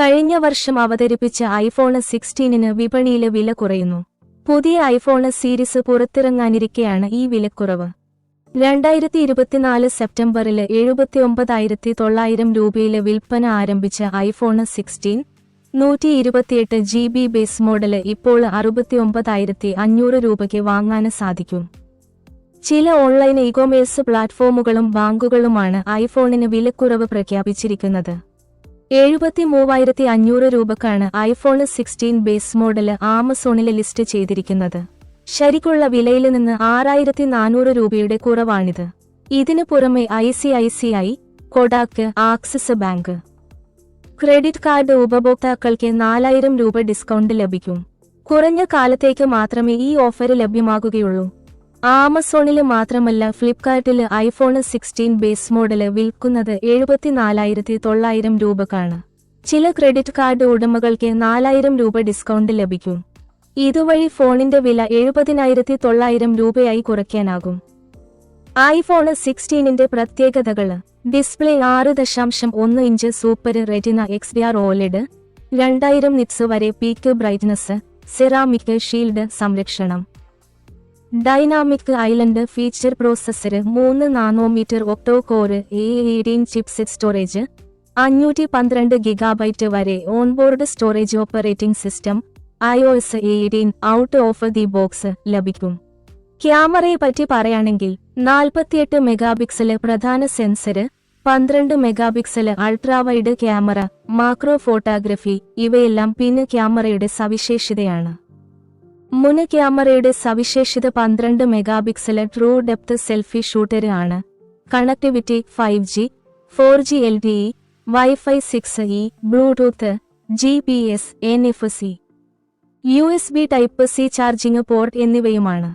കഴിഞ്ഞ വർഷം അവതരിപ്പിച്ച ഐഫോൺ സിക്സ്റ്റീനിന് വിപണിയിലെ വില കുറയുന്നു. പുതിയ ഐഫോൺ സീരീസ് പുറത്തിറങ്ങാനിരിക്കെയാണ് ഈ വിലക്കുറവ്. രണ്ടായിരത്തി ഇരുപത്തിനാല് സെപ്റ്റംബറിൽ എഴുപത്തി ഒമ്പതായിരത്തി തൊള്ളായിരം രൂപയിലെ വിൽപ്പന ആരംഭിച്ച ഐഫോൺ സിക്സ്റ്റീൻ നൂറ്റി ഇരുപത്തിയെട്ട് ജി ബി ബേസ് മോഡൽ ഇപ്പോൾ അറുപത്തി ഒമ്പതായിരത്തി അഞ്ഞൂറ് രൂപയ്ക്ക് വാങ്ങാൻ സാധിക്കും. ചില ഓൺലൈൻ ഇ കൊമേഴ്സ് പ്ലാറ്റ്ഫോമുകളും ബാങ്കുകളുമാണ് ഐഫോണിന് വിലക്കുറവ് പ്രഖ്യാപിച്ചിരിക്കുന്നത്. എഴുപത്തി മൂവായിരത്തി അഞ്ഞൂറ് രൂപക്കാണ് ഐഫോൺ സിക്സ്റ്റീൻ ബേസ് മോഡൽ ആമസോണിൽ ലിസ്റ്റ് ചെയ്തിരിക്കുന്നത്. ശരിക്കുള്ള വിലയിൽ നിന്ന് ആറായിരത്തി നാനൂറ് രൂപയുടെ കുറവാണിത്. ഇതിനു പുറമെ I C I C I Kotak Axis bank credit card ഉപഭോക്താക്കൾക്ക് നാലായിരം രൂപ ഡിസ്കൗണ്ട് ലഭിക്കും. കുറഞ്ഞ കാലത്തേക്ക് മാത്രമേ ഈ ഓഫർ ലഭ്യമാകുകയുള്ളൂ. ആമസോണിൽ മാത്രമല്ല ഫ്ലിപ്കാർട്ടിൽ ഐഫോണ് സിക്സ്റ്റീൻ ബേസ് മോഡൽ വിൽക്കുന്നത് എഴുപത്തിനാലായിരത്തി തൊള്ളായിരം രൂപക്കാണ്. ചില ക്രെഡിറ്റ് കാർഡ് ഉടമകൾക്ക് നാലായിരം രൂപ ഡിസ്കൗണ്ട് ലഭിക്കും. ഇതുവഴി ഫോണിന്റെ വില എഴുപതിനായിരത്തി തൊള്ളായിരം രൂപയായി കുറയ്ക്കാനാകും. ഐഫോൺ സിക്സ്റ്റീനിന്റെ പ്രത്യേകതകൾ. ഡിസ്പ്ലേ ആറ് ദശാംശം ഒന്ന് inch super retina X D R OLED രണ്ടായിരം നിറ്റ്സ് വരെ പീക്ക് ബ്രൈറ്റ്നസ് സെറാമിക് ഷീൽഡ് സംരക്ഷണം. ഡൈനാമിക് ഐലൻഡ് ഫീച്ചർ പ്രോസസ്സർ മൂന്ന് nanometre octa core A eighteen chipset storage അഞ്ഞൂറ്റി പന്ത്രണ്ട് ഗിഗാബൈറ്റ് വരെ onboard storage operating system I O S eighteen out of the box ലഭിക്കും. ക്യാമറയെ പറ്റി പറയുകയാണെങ്കിൽ നാൽപ്പത്തിയെട്ട് മെഗാപിക്സൽ പ്രധാന സെൻസറ് പന്ത്രണ്ട് megapixel ultrawide camera macro photography ഇവയെല്ലാം പിന്നെ ക്യാമറയുടെ സവിശേഷതയാണ്. മുൻ ക്യാമറയുടെ സവിശേഷത പന്ത്രണ്ട് megapixel true depth selfie shooter ആണ് connectivity five G four G L T E wifi six E bluetooth G P S N F C U S B type C charging port എന്നിവയുമാണ്.